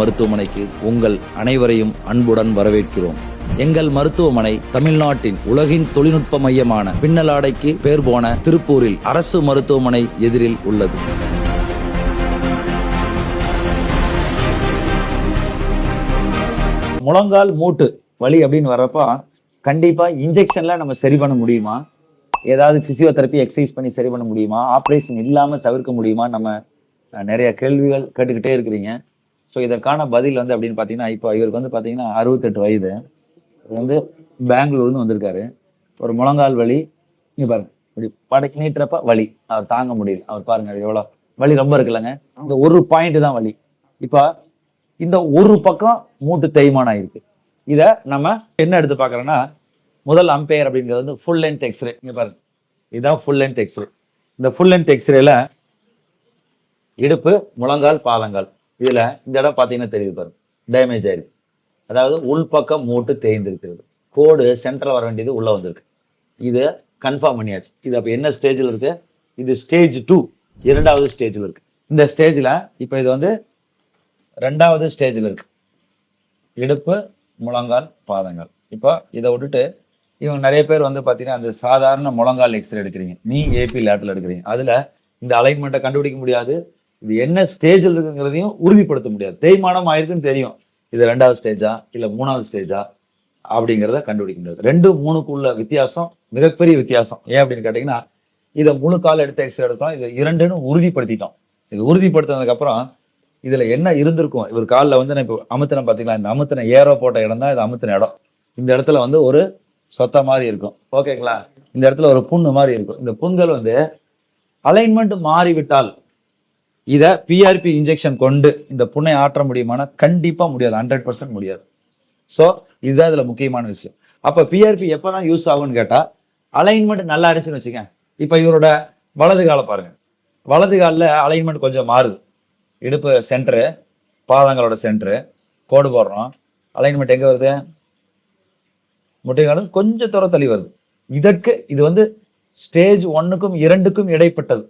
மருத்துவமனைக்கு உங்கள் அனைவரையும் அன்புடன் வரவேற்கிறோம். எங்கள் மருத்துவமனை தமிழ்நாட்டின் உலகின் தொழில்நுட்ப மையமான பின்னலாடைக்கு பேர் போன திருப்பூரில் அரசு மருத்துவமனை எதிரில் உள்ளது. முழங்கால் மூட்டு வலி அப்படின்னு வர்றப்ப கண்டிப்பா இன்ஜெக்ஷன்ல நம்ம சரி பண்ண முடியுமா? ஏதாவது பிசியோதெரப்பி எக்ஸசைஸ் பண்ணி சரி பண்ண முடியுமா? ஆப்ரேஷன் இல்லாமல் தவிர்க்க முடியுமா நம்ம நிறைய கேள்விகள் கேட்டுக்கிட்டே இருக்கிறீங்க. ஸோ இதற்கான பதில் வந்து அப்படின்னு பார்த்தீங்கன்னா இப்போ இவருக்கு வந்து பார்த்தீங்கன்னா அறுபத்தெட்டு வயது. இவர் வந்து பெங்களூர்னு வந்திருக்காரு. ஒரு முழங்கால் வலி. நீ பாருங்க. இப்படி படக்கு நீட்டுறப்ப வலி. அவர் தாங்க முடியல. அவர் பாருங்க எவ்வளோ வலி ரொம்ப இருக்குல்லங்க. இந்த ஒரு பாயிண்ட் தான் வலி. இப்போ இந்த ஒரு பக்கம் மூட்டு தேய்மானம் ஆயிருக்கு. இதை நம்ம என்ன எடுத்து பார்க்குறோன்னா முதல் அம்பையர் அப்படிங்கிறது வந்து ஃபுல் லென்த் எக்ஸ்ரே இங்கே பாருங்க. இதுதான் ஃபுல் லென்த் எக்ஸ்ரே இந்த ஃபுல் லென்த் எக்ஸ்ரேல இடுப்பு முழங்கால் பாதங்கால் இதில் இந்த இடம் பார்த்தீங்கன்னா தெரியுது பாருங்க. டேமேஜ் ஆயிருக்கு. அதாவது உள்பக்கம் மூட்டு தேய்ந்திருக்கிறது. கோடு சென்டரில் வர வேண்டியது உள்ளே வந்திருக்கு. இது கன்ஃபார்ம் பண்ணியாச்சு. இது அப்போ என்ன ஸ்டேஜில் இருக்குது இது ஸ்டேஜ் டூ இரண்டாவது ஸ்டேஜில் இருக்குது இந்த ஸ்டேஜில் இப்போ இது வந்து ரெண்டாவது ஸ்டேஜில் இருக்குது இடுப்பு முழங்கால் பாதங்கள். இப்போ இதை விட்டுட்டு இவங்க நிறைய பேர் வந்து பார்த்தீங்கன்னா அந்த சாதாரண முழங்கால் எக்ஸ்ரே எடுக்கிறீங்க. நீ ஏபி லேட்டில் எடுக்கிறீங்க. அதில் இந்த அலைன்மெண்ட்டை கண்டுபிடிக்க முடியாது. இது என்ன ஸ்டேஜில் இருக்குங்கிறதையும் உறுதிப்படுத்த முடியாது. தேய்மானம் ஆயிருக்குன்னு தெரியும். இது ரெண்டாவது ஸ்டேஜா இல்லை மூணாவது ஸ்டேஜா அப்படிங்கிறத கண்டுபிடிக்க முடியாது. ரெண்டு மூணுக்குள்ள வித்தியாசம் மிகப்பெரிய வித்தியாசம். ஏன் அப்படின்னு கேட்டிங்கன்னா இதை முழு கால் எடுத்து எக்ஸ்ரே எடுத்தோம். இது இரண்டுன்னு உறுதிப்படுத்திட்டோம். இது உறுதிப்படுத்தினதுக்கப்புறம் இதில் என்ன இருந்திருக்கும்? இவர் காலில் வந்து நான் இப்போ அமுத்தின பார்த்தீங்களா இந்த அமுத்தின ஏரோ போட்ட இடம் தான் இது அமுத்தின இடம். இந்த இடத்துல வந்து ஒரு சொத்த மாதிரி இருக்கும். ஓகேங்களா? இந்த இடத்துல ஒரு புண்ணு மாதிரி இருக்கும். இந்த புண்கள் வந்து அலைன்மெண்ட் மாறிவிட்டால் இதை பிஆர்பி இன்ஜெக்ஷன் கொண்டு இந்த புண்ணை ஆற்ற முடியுமானா கண்டிப்பாக முடியாது ஹண்ட்ரட் பர்சன்ட் முடியாது. ஸோ இதுதான் இதில் முக்கியமான விஷயம். அப்போ பிஆர்பி எப்பதான் யூஸ் ஆகும்னு கேட்டால் அலைன்மெண்ட் நல்லா இருந்துச்சுன்னு வச்சுக்க இப்போ இவரோட வலது காலை பாருங்கள் வலது காலில் அலைன்மெண்ட் கொஞ்சம் மாறுது. இடுப்பு சென்டரு பாதங்களோட சென்டரு கோடு போடுறோம். அலைன்மெண்ட் எங்கே வருது? முட்டைக்காலம் கொஞ்சம் தூரம் தள்ளி வருது. இதற்கு இது வந்து ஸ்டேஜ் ஒன்றுக்கும் இரண்டுக்கும் இடைப்பட்டது.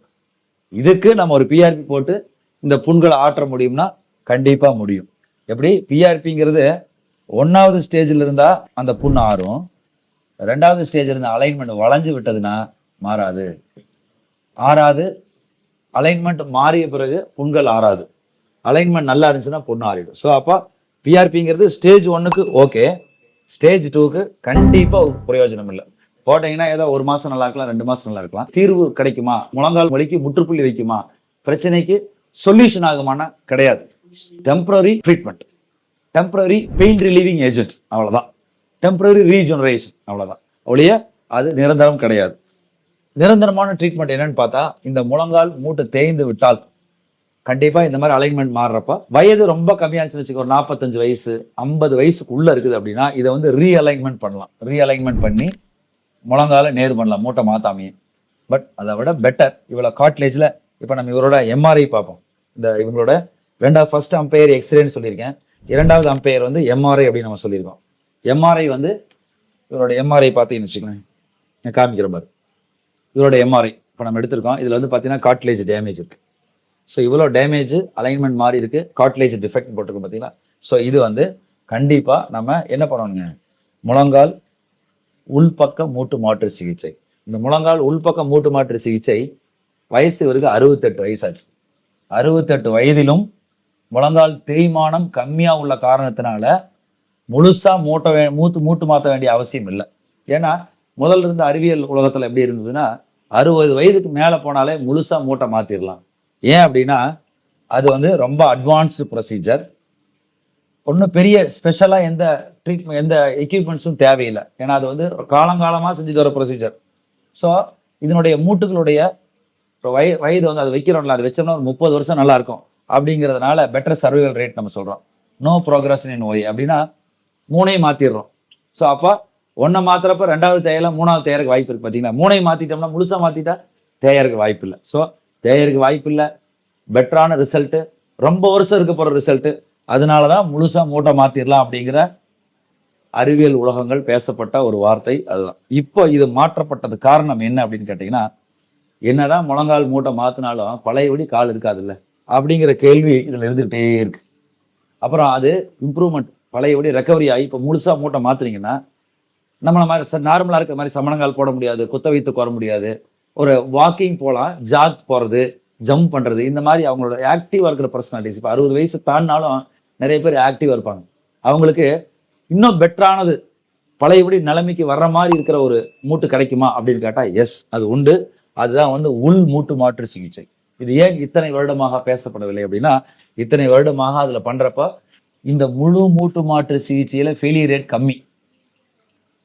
இதுக்கு நம்ம ஒரு பிஆர்பி போட்டு இந்த புண்களை ஆற்ற முடியும்னா கண்டிப்பாக முடியும். எப்படி? பிஆர்பிங்கிறது ஒன்றாவது ஸ்டேஜில் இருந்தால் அந்த புண் ஆறும். ரெண்டாவது ஸ்டேஜில் இருந்த அலைன்மெண்ட் வளைஞ்சு விட்டதுன்னா மாறாது. ஆறாது. அலைன்மெண்ட் மாறிய பிறகு புண்கள் ஆறாது. அலைன்மெண்ட் நல்லா இருந்துச்சுன்னா புண்ணு ஆறிடும். ஸோ அப்போ பிஆர்பிங்கிறது ஸ்டேஜ் ஒன்றுக்கு ஓகே ஸ்டேஜ் டூக்கு கண்டிப்பாக பிரயோஜனம் இல்லை. போட்டீங்கன்னா ஏதோ ஒரு மாசம் நல்லா இருக்கலாம் ரெண்டு மாசம் நல்லா இருக்கலாம். தீர்வு கிடைக்குமா? முழங்கால் வலிக்கு முற்றுப்புள்ளி வைக்குமா? பிரச்சனைக்கு சொல்யூஷன் ஆகுமானா கிடையாது. Temporary treatment temporary pain relieving agent அவ்வளோதான் டெம்பரரி ரீஜெனரேஷன் அவ்வளோதான் ஒழிய அது நிரந்தரம் கிடையாது. நிரந்தரமான ட்ரீட்மெண்ட் என்னன்னு பார்த்தா இந்த முழங்கால் மூட்டை தேய்ந்து விட்டால் கண்டிப்பாக இந்த மாதிரி அலைன்மெண்ட் மாறுறப்ப வயது ரொம்ப கம்மியாச்சுன்னு வச்சுக்கோ ஒரு நாற்பத்தஞ்சு வயசு ஐம்பது வயசுக்குள்ளே இருக்குது அப்படின்னா இதை வந்து ரீஅலைன்மெண்ட் பண்ணலாம். ரீஅலைன்மெண்ட் பண்ணி முழங்கால நேர் பண்ணலாம் மூட்டை மாத்தாமையே. பட் அதை விட பெட்டர் இவ்வளோ காட்லேஜில் இப்போ நம்ம இவரோட எம்ஆர்ஐ பார்ப்போம். இந்த இவங்களோட ரெண்டாவது ஃபர்ஸ்ட் அம்பையர் எக்ஸ்ரேன்னு சொல்லியிருக்கேன். இரண்டாவது அம்பையர் வந்து எம்ஆர்ஐ அப்படின்னு நம்ம சொல்லியிருக்கோம். எம்ஆர்ஐ வந்து இவரோட எம்ஆர்ஐ பார்த்தீங்கன்னு வச்சுக்கோங்களேன். நான் காமிக்கிற மாதிரி இவரோட எம்ஆர்ஐ இப்போ நம்ம எடுத்திருக்கோம். இதில் வந்து பார்த்தீங்கன்னா காட்லேஜ் டேமேஜ் இருக்குது ஸோ இவ்வளோ டேமேஜ் அலைன்மெண்ட் மாறி இருக்குது காட்லேஜ் டிஃபெக்ட் போட்டிருக்கோம் பார்த்தீங்களா? ஸோ இது வந்து கண்டிப்பாக நம்ம என்ன பண்ணணுங்க? முழங்கால் உள்பக்க மூட்டு மாற்று சிகிச்சை. இந்த முழங்கால் உள்பக்க மூட்டு மாற்று சிகிச்சை வயசு இவருக்கு அறுபத்தெட்டு வயசாச்சு. அறுபத்தெட்டு வயதிலும் முழங்கால் தேய்மானம் கம்மியாக உள்ள காரணத்தினால முழுசாக மூட்ட வே மூத்து மூட்டு மாற்ற வேண்டிய அவசியம் இல்லை. ஏன்னா முதல்ல இருந்த அறிவியல் உலகத்தில் எப்படி இருந்ததுன்னா அறுபது வயதுக்கு மேலே போனாலே முழுசாக மூட்டை மாற்றிடலாம் ஏன் அப்படின்னா அது வந்து ரொம்ப அட்வான்ஸ்டு ப்ரொசீஜர் ஒன்றும் பெரிய ஸ்பெஷலாக எந்த ட்ரீட்மெண்ட் எந்த எக்யூப்மெண்ட்ஸும் தேவையில்லை. ஏன்னா அது வந்து காலங்காலமாக செஞ்சுட்டு வர ப்ரொசீஜர் ஸோ இதனுடைய மூட்டுகளுடைய வய வயது வந்து அது வைக்கிறோம்ல அது வச்சோம்னா ஒரு முப்பது வருஷம் நல்லாயிருக்கும். அப்படிங்கிறதுனால பெட்டர் சர்வைவல் ரேட் நம்ம சொல்கிறோம் நோ ப்ரோக்ரஷன் இன் ஒய் அப்படின்னா மூணையும் மாற்றிடுறோம் ஸோ அப்போ ஒன்றை மாத்திரப்ப ரெண்டாவது தேயலாம் மூணாவது தேயருக்கு வாய்ப்பு இருக்குது பார்த்தீங்களா மூணையும் மாற்றிட்டோம்னா முழுசாக மாற்றிட்டா தேயருக்கு வாய்ப்பு இல்லை. ஸோ தேயருக்கு வாய்ப்பு இல்லை. பெட்டரான ரிசல்ட்டு ரொம்ப வருஷம் இருக்க போகிற ரிசல்ட்டு அதனால தான் முழுசாக மூட்டை மாற்றிடலாம் அப்படிங்கிற அறிவியல் உலகங்கள் பேசப்பட்ட ஒரு வார்த்தை அதுதான். இப்போ இது மாற்றப்பட்டது காரணம் என்ன அப்படின்னு கேட்டிங்கன்னா என்னதான் முழங்கால் மூட்டை மாற்றினாலும் பழையபடி கால் இருக்காதுல்ல? அப்படிங்கிற கேள்வி இதில் இருந்துகிட்டே இருக்கு. அப்புறம் அது இம்ப்ரூவ்மெண்ட் பழையபடி ரெக்கவரி ஆகி இப்போ முழுசாக மூட்டை மாற்றினீங்கன்னா நம்மளை மாதிரி நார்மலாக இருக்கிற மாதிரி சமணங்கால் போட முடியாது குத்த வைத்து கோர முடியாது. ஒரு வாக்கிங் போகலாம் ஜாக் போகிறது ஜம்ப் பண்ணுறது இந்த மாதிரி அவங்களோட ஆக்டிவாக இருக்கிற பர்சனாலிட்டிஸ் இப்போ அறுபது வயசு தாண்டினாலும் நிறைய பேர் ஆக்டிவாக இருப்பாங்க. அவங்களுக்கு இன்னும் பெட்டரானது பழையபடி நிலைமைக்கு வர்ற மாதிரி இருக்கிற ஒரு மூட்டு கிடைக்குமா அப்படின்னு கேட்டால் எஸ் அது உண்டு. அதுதான் வந்து உள் மூட்டு மாற்று சிகிச்சை. இது ஏன் இத்தனை வருடமாக பேசப்படவில்லை அப்படின்னா இத்தனை வருடமாக அதில் பண்ணுறப்ப இந்த முழு மூட்டு மாற்று சிகிச்சையில் ஃபெயிலியர் ரேட் கம்மி.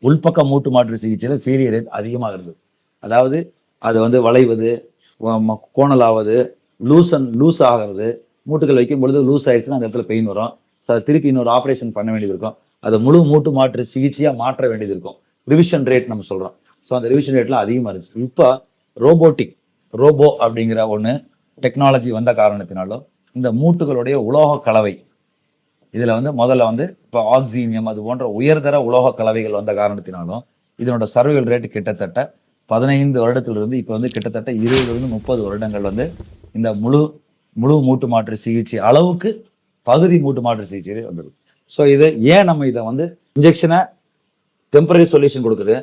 உள்பக்க மூட்டு மாற்று சிகிச்சையில் ஃபெயிலியர் ரேட் அதிகமாக இருந்தது. அதாவது அது வந்து வளைவது ம- கோணலாவது லூசன் லூஸ் ஆகிறது மூட்டுகள் வைக்கும் பொழுது லூஸ் ஆயிடுச்சுன்னா அந்த இடத்துல பெயின் வரும். ஸோ அதை திருப்பி இன்னொரு ஆப்ரேஷன் பண்ண வேண்டியது இருக்கும். அதை முழு மூட்டு மாற்று சிகிச்சையாக மாற்ற வேண்டியது இருக்கும். ரிவிஷன் ரேட் நம்ம சொல்கிறோம் ஸோ அந்த ரிவிஷன் ரேட்லாம் அதிகமாக இருந்துச்சு. இப்போ ரோபோட்டிக் ரோபோ அப்படிங்கிற ஒன்று டெக்னாலஜி வந்த காரணத்தினாலும் இந்த மூட்டுகளுடைய உலோக கலவை இதில் வந்து முதல்ல வந்து இப்போ ஆக்சீனியம் அது போன்ற உயர்தர உலோக கலவைகள் வந்த காரணத்தினாலும் இதனோட சர்வைவல் ரேட் கிட்டத்தட்ட பதினைந்து வருடத்திலிருந்து இப்போ வந்து கிட்டத்தட்ட இருபதுலேருந்து முப்பது வருடங்கள் வந்து இந்த முழு முழு மூட்டு மாற்று சிகிச்சை அளவுக்கு பகுதி மூட்டு மாற்று சிகிச்சை வந்துடும் ஸோ இது ஏன் நம்ம இதை வந்து இன்ஜெக்ஷனை டெம்பரரி சொல்யூஷன் கொடுக்குது?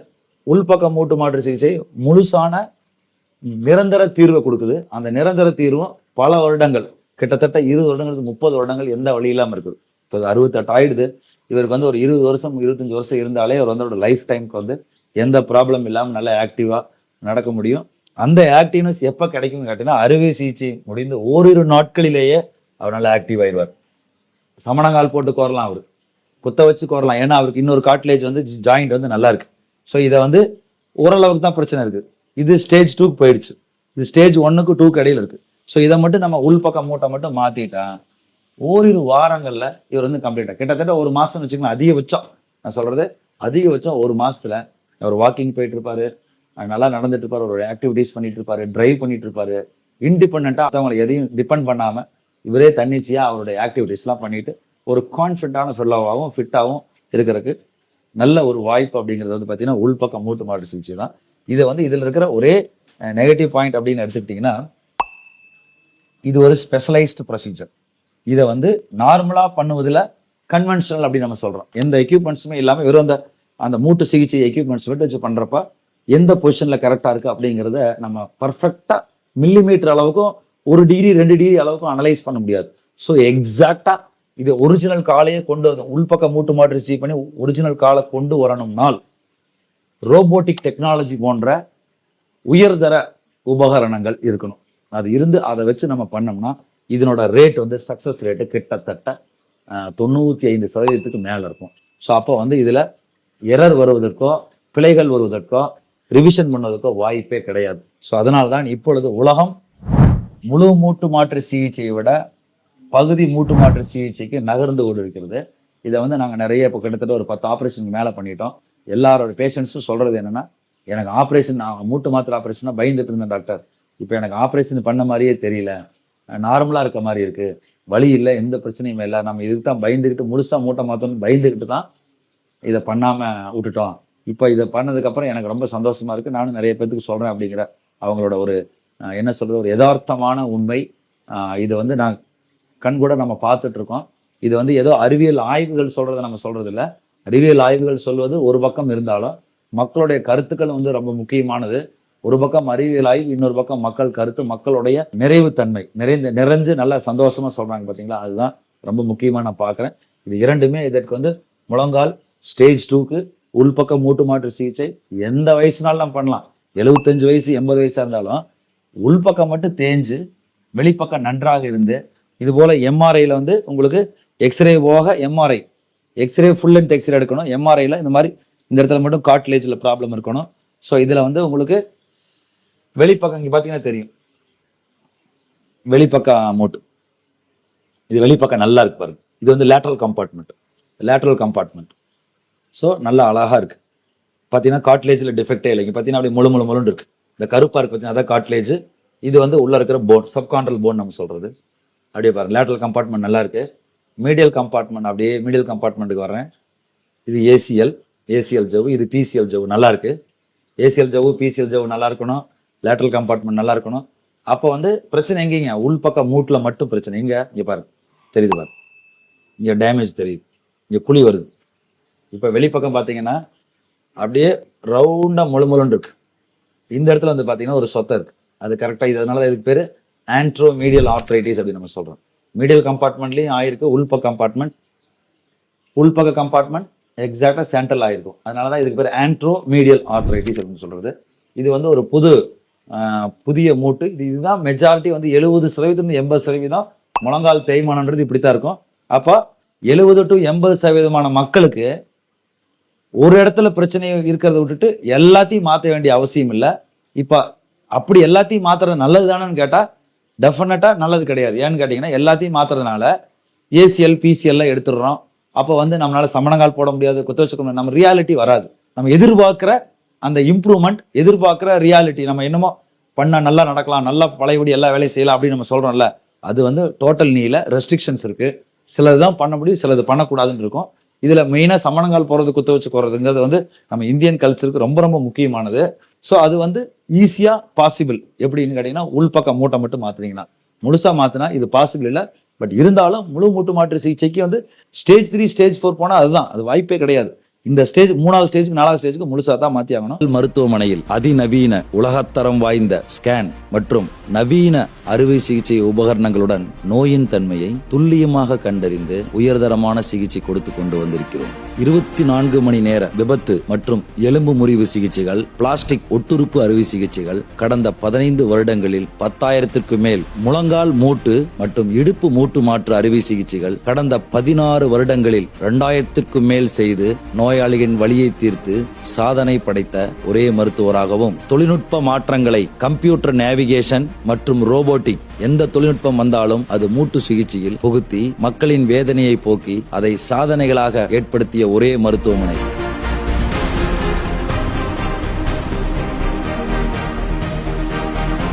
உள்பக்க மூட்டு மாற்று சிகிச்சை முழுசான நிரந்தர தீர்வை கொடுக்குது. அந்த நிரந்தர தீர்வும் பல வருடங்கள் கிட்டத்தட்ட இருபது வருடங்களுக்கு முப்பது வருடங்கள் எந்த வழி இல்லாமல் இருக்குது. இப்போ அறுபத்தெட்டு ஆயிடுது. இவருக்கு வந்து ஒரு இருபது வருஷம் இருபத்தஞ்சி வருஷம் இருந்தாலே அவர் வந்து அவரோட லைஃப் டைம்க்கு வந்து எந்த ப்ராப்ளம் இல்லாமல் நல்லா ஆக்டிவாக நடக்க முடியும். அந்த ஆக்டிவ்னஸ் எப்போ கிடைக்கும்னு கேட்டிங்கன்னா அறுவை சிகிச்சை முடிந்து ஓரிரு நாட்களிலேயே அவர் நல்லா ஆக்டிவ் ஆயிடுவார். சமணங்கால் போட்டு கோரலாம் அவர். குத்த வச்சு கோரலாம். ஏன்னா அவருக்கு இன்னொரு காட்லேஜ் வந்து ஜாயிண்ட் வந்து நல்லா இருக்கு. ஸோ இதை வந்து ஓரளவுக்கு தான் பிரச்சனை இருக்குது இது ஸ்டேஜ் டூக்கு போயிடுச்சு. இது ஸ்டேஜ் ஒன்னுக்கு டூக்கு இடையில இருக்கு. ஸோ இதை மட்டும் நம்ம உள்பக்கம் மூட்டை மட்டும் மாத்திட்டா ஓரிரு வாரங்களில் இவர் வந்து கம்ப்ளீட்டா கிட்டத்தட்ட ஒரு மாதம்னு வச்சுக்கலாம் அதிகபட்சம். நான் சொல்றது அதிகபட்சம் ஒரு மாசத்துல அவர் வாக்கிங் போயிட்டு இருப்பாரு. நல்லா நடந்துட்டு இருப்பாரு ஒரு ஆக்டிவிட்டிஸ் பண்ணிட்டு இருப்பாரு டிரைவ் பண்ணிட்டு இருப்பாரு இண்டிபெண்டா அவங்களை எதையும் டிபெண்ட் பண்ணாம இவரே தன்னிச்சையா அவருடைய ஆக்டிவிட்டிஸ்லாம் பண்ணிட்டு ஒரு கான்ஃபிடண்டான ஃபெல்லோவாகவும் ஃபிட்டாகவும் இருக்கிறதுக்கு நல்ல ஒரு வாய்ப்பு அப்படிங்கிறது வந்து பார்த்தீங்கன்னா உள்பக்கம் மூட்டு மாட்டு சிகிச்சை தான். இதை வந்து இதில் இருக்கிற ஒரே நெகட்டிவ் பாயிண்ட் அப்படின்னு எடுத்துக்கிட்டிங்கன்னா இது ஒரு ஸ்பெஷலைஸ்டு ப்ரொசீஜர் இதை வந்து நார்மலாக பண்ணுவதில் கன்வென்ஷனல் அப்படின்னு நம்ம சொல்கிறோம் எந்த எக்யூப்மெண்ட்ஸுமே இல்லாமல் வெறும் அந்த அந்த மூட்டு சிகிச்சை எக்யூப்மெண்ட்ஸ் மட்டும் வச்சு பண்ணுறப்ப எந்த பொசிஷனில் கரெக்டாக இருக்குது அப்படிங்கிறத நம்ம பர்ஃபெக்டாக மில்லிமீட்டர் அளவுக்கும் ஒரு டிகிரி ரெண்டு டிகிரி அளவுக்கும் அனலைஸ் பண்ண முடியாது. ஸோ எக்ஸாக்டாக இது ஒரிஜினல் காலையே கொண்டு வரணும் உள்பக்க மூட்டு மாட்டு ரிசீவ் பண்ணி ஒரிஜினல் காலை கொண்டு வரணும்னால் ரோபோட்டிக் டெக்னாலஜி போன்ற உயர்தர உபகரணங்கள் இருக்கணும். அது இருந்து அதை வச்சு நம்ம பண்ணோம்னா இதனோட ரேட் வந்து சக்ஸஸ் ரேட்டு கிட்டத்தட்ட தொண்ணூற்றி ஐந்து சதவீதத்துக்கு மேலே இருக்கும். ஸோ அப்போ வந்து இதில் எரர் வருவதற்கோ பிழைகள் வருவதற்கோ ரிவிஷன் பண்ணுறதுக்கோ வாய்ப்பே கிடையாது. ஸோ அதனால தான் இப்பொழுது உலகம் முழு மூட்டு மாற்று சிகிச்சையை விட பகுதி மூட்டு மாற்று சிகிச்சைக்கு நகர்ந்து கொண்டு இருக்கிறது இதை வந்து நாங்கள் நிறைய இப்போ கிட்டத்தட்ட ஒரு பத்து ஆப்ரேஷனுக்கு மேலே பண்ணிட்டோம். எல்லாரோட பேஷண்ட்ஸும் சொல்கிறது என்னென்னா எனக்கு ஆப்ரேஷன் நான் மூட்டு மாத்திரை ஆப்ரேஷனாக பயந்துட்டு இருந்தேன் டாக்டர் இப்போ எனக்கு ஆப்ரேஷன் பண்ண மாதிரியே தெரியல. நார்மலாக இருக்க மாதிரி இருக்குது வழி இல்லை எந்த பிரச்சனையும் இல்லை. நம்ம இதுக்கு தான் பயந்துக்கிட்டு முழுசாக மூட்டை மாற்றணும்னு பயந்துக்கிட்டு தான் இதை பண்ணாமல் விட்டுட்டோம். இப்போ இதை பண்ணதுக்கப்புறம் எனக்கு ரொம்ப சந்தோஷமா இருக்கு. நானும் நிறைய பேர்த்துக்கு சொல்கிறேன் அப்படிங்கிற அவங்களோட ஒரு என்ன சொல்றது ஒரு யதார்த்தமான உண்மை. இதை வந்து நான் கண் கூட நம்ம பார்த்துட்டு இருக்கோம். இது வந்து ஏதோ அறிவியல் ஆய்வுகள் சொல்றதை நம்ம சொல்றது இல்லை அறிவியல் ஆய்வுகள் சொல்வது ஒரு பக்கம் இருந்தாலும் மக்களுடைய கருத்துக்கள் வந்து ரொம்ப முக்கியமானது. ஒரு பக்கம் அறிவியல் ஆய்வு இன்னொரு பக்கம் மக்கள் கருத்து மக்களுடைய நிறைவுத்தன்மை. நிறைந்து நிறைஞ்சு நல்லா சந்தோஷமா சொல்றாங்க பார்த்தீங்களா அதுதான் ரொம்ப முக்கியமாக நான் பார்க்குறேன் இது இரண்டுமே இதற்கு வந்து முழங்கால் ஸ்டேஜ் டூக்கு உள்பக்க மூட்டு மாற்று சிகிச்சை எந்த வயசுனாலும் நம்ம பண்ணலாம். எழுபத்தஞ்சு வயசு எண்பது வயசாக இருந்தாலும் உள்பக்கம் மட்டும் தேஞ்சு வெளிப்பக்கம் நன்றாக இருந்து இது போல் எம்ஆர்ஐயில் வந்து உங்களுக்கு எக்ஸ்ரே போக MRI x-ray full length x-ray எடுக்கணும். எம்ஆர்ஐயில் இந்த மாதிரி இந்த இடத்துல மட்டும் காட்லேஜில் ப்ராப்ளம் இருக்கணும். ஸோ இதில் வந்து உங்களுக்கு வெளிப்பக்கம் இங்கே பார்த்தீங்கன்னா தெரியும். வெளிப்பக்கம் மூட்டு. இது வெளிப்பக்கம் நல்லா இருக்கு பாருங்க. இது வந்து lateral compartment lateral compartment so நல்லா அழகாக இருக்குது பார்த்தீங்கன்னா காட்லேஜில் டிஃபெக்டே இல்லை. இங்கே பார்த்தீங்கன்னா அப்படியே முழு முழு முழுன்னு இருக்குது இந்த கருப்பாக இருக்கு பார்த்தீங்கன்னா அதான் காட்லேஜ் இது வந்து உள்ளே இருக்கிற போன் சப்கான்ட்ரல் போன் நம்ம சொல்கிறது அப்படியே பாருங்க. லேட்ரல் கம்பார்ட்மெண்ட் நல்லா இருக்குது மீடியல் கம்பார்ட்மெண்ட் அப்படியே மீடியல் கம்பார்ட்மெண்ட்டுக்கு வரேன் இது ஏசிஎல் ஏசிஎல் ஜவு இது பிசிஎல் ஜவு நல்லா இருக்குது ஏசிஎல் ஜவு பிசிஎல் ஜவு நல்லா இருக்கணும். லேட்ரல் கம்பார்ட்மெண்ட் நல்லா இருக்கணும். அப்போ வந்து பிரச்சனை எங்கேங்க? உள் பக்கம் மூட்டில் மட்டும் பிரச்சனை. எங்கே இங்கே பாருங்க. தெரியுது பாருங்க. இங்கே டேமேஜ் தெரியுது. இங்கே குழி வருது. இப்போ வெளிப்பக்கம் பார்த்தீங்கன்னா அப்படியே ரவுண்டாக முழு முழுன்னு இருக்கு. இந்த இடத்துல வந்து பார்த்தீங்கன்னா ஒரு சொத்தை இருக்கு. அது கரெக்டாக இதனால தான் இதுக்கு பேர் ஆன்ட்ரோ மீடியல் ஆர்த்ரைட்டிஸ் அப்படின்னு நம்ம சொல்கிறோம் மீடியல் கம்பார்ட்மெண்ட்லேயும் ஆயிருக்கு உள்பக்க கம்பார்ட்மெண்ட் உள்பக்க கம்பார்ட்மெண்ட் எக்ஸாக்டாக சென்ட்ரல் ஆயிருக்கும். அதனால தான் இதுக்கு பேர் ஆன்ட்ரோ மீடியல் ஆர்த்ரைட்டிஸ் அப்படின்னு சொல்கிறது இது வந்து ஒரு புது புதிய மூட்டு. இது இதுதான் மெஜாரிட்டி வந்து எழுபது சதவீதம் எண்பது சதவீதம் முழங்கால் தேய்மானன்றது இப்படி தான் இருக்கும். அப்போ எழுபது டு எண்பது சதவீதமான மக்களுக்கு ஒரு இடத்துல பிரச்சனை இருக்கிறத விட்டுட்டு எல்லாத்தையும் மாற்ற வேண்டிய அவசியம் இல்லை. இப்போ அப்படி எல்லாத்தையும் மாத்துறது நல்லது தானேன்னு கேட்டால் டெஃபினட்டாக நல்லது கிடையாது. ஏன்னு கேட்டிங்கன்னா எல்லாத்தையும் மாற்றுறதுனால ஏசிஎல் பிசிஎல்லாம் எடுத்துடுறோம். அப்போ வந்து நம்மளால் சமணங்கால் போட முடியாது குத்த வச்சுக்க முடியாது. நம்ம ரியாலிட்டி வராது. நம்ம எதிர்பார்க்குற அந்த இம்ப்ரூவ்மெண்ட் எதிர்பார்க்குற ரியாலிட்டி நம்ம என்னமோ பண்ணால் நல்லா நடக்கலாம் நல்லா பழையபடி எல்லா வேலையும் செய்யலாம் அப்படின்னு நம்ம சொல்கிறோம்ல அது வந்து டோட்டல் நீல ரெஸ்ட்ரிக்ஷன்ஸ் இருக்குது சிலது தான் பண்ண முடியும் சிலது பண்ணக்கூடாதுன்னு இருக்கும். இதில் மெயினாக சமணங்கால் போகிறது குத்த வச்சு போகிறதுங்கிறது வந்து நம்ம இந்தியன் கல்ச்சருக்கு ரொம்ப ரொம்ப முக்கியமானது. ஸோ அது வந்து ஈஸியாக பாசிபிள் எப்படின்னு கேட்டிங்கன்னா உள்பக்கம் மூட்டை மட்டும் மாற்றுனீங்கன்னா முழுசாக மாற்றினா இது பாசிபிள் இல்லை. பட் இருந்தாலும் முழு மூட்டு மாற்று சிகிச்சைக்கு வந்து ஸ்டேஜ் த்ரீ ஸ்டேஜ் ஃபோர் போனால் அதுதான். அது வாய்ப்பே கிடையாது. இந்த ஸ்டேஜ் மூணாவது ஸ்டேஜ்க்கு நாலாவது ஸ்டேஜ்க்கு முழுசா தான் மாத்தி ஆகணும். மருத்துவமனையில் அதிநவீன உலகத்தரம் வாய்ந்த ஸ்கேன் மற்றும் நவீன அறுவை சிகிச்சை உபகரணங்களுடன் நோயின் தன்மையை துல்லியமாக கண்டறிந்து உயர்தரமான சிகிச்சை கொடுத்து கொண்டு வந்திருக்கிறோம். இருபத்தி நான்கு மணி நேர விபத்து மற்றும் எலும்பு முறிவு சிகிச்சைகள் பிளாஸ்டிக் ஒட்டுறுப்பு அறுவை சிகிச்சைகள் கடந்த பதினைந்து வருடங்களில் பத்தாயிரத்திற்கு மேல் முழங்கால் மூட்டு மற்றும் இடுப்பு மூட்டு மாற்று அறுவை சிகிச்சைகள் கடந்த பதினாறு வருடங்களில் இரண்டாயிரத்திற்கும் மேல் செய்து நோயாளிகளின் வழியை தீர்த்து சாதனை படைத்த ஒரே மருத்துவராகவும் தொழில்நுட்ப மாற்றங்களை கம்ப்யூட்டர் நேவிகேஷன் மற்றும் ரோபோட்டிக் எந்த தொழில்நுட்பம் வந்தாலும் அது மூட்டு சிகிச்சையில் புகுத்தி மக்களின் வேதனையை போக்கி அதை சாதனைகளாக ஏற்படுத்திய ஒரே மருத்துவமனை.